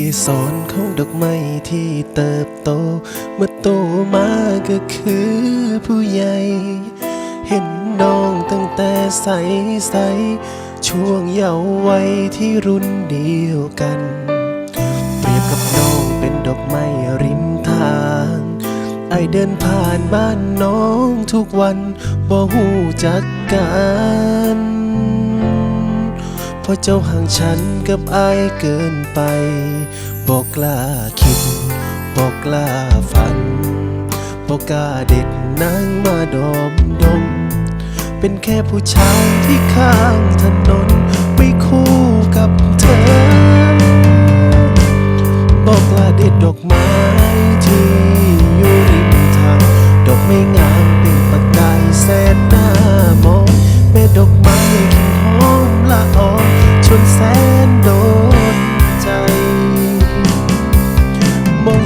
เกสรของดอกไม้ที่เติบโต เมื่อโตมาก็คือผู้ใหญ่ เห็นน้องตั้งแต่ใสใสช่วงเยาว์วัยที่รุ่นเดียวกัน เปรียบกับน้องเป็นดอกไม้ริมทาง ไอเดินผ่านบ้านน้องทุกวันบ่หูจักกัน ราะเจ้าห่างฉันกับไอายเกินไป บอกกล้าคิด บอกกล้าฝัน บอกกล้าเด็ดนางมาดอมดม เป็นแค่ผู้ชายที่ข้างถนน ไม่คู่กับเธอ บอกลาเด็ดดอกไม้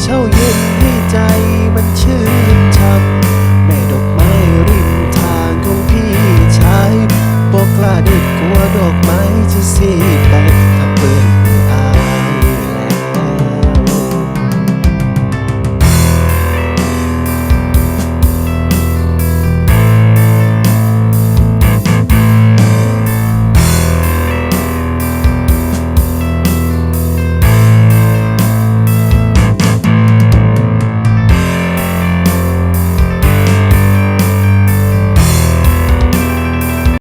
เช่าเย็นให้ใจมันชื่น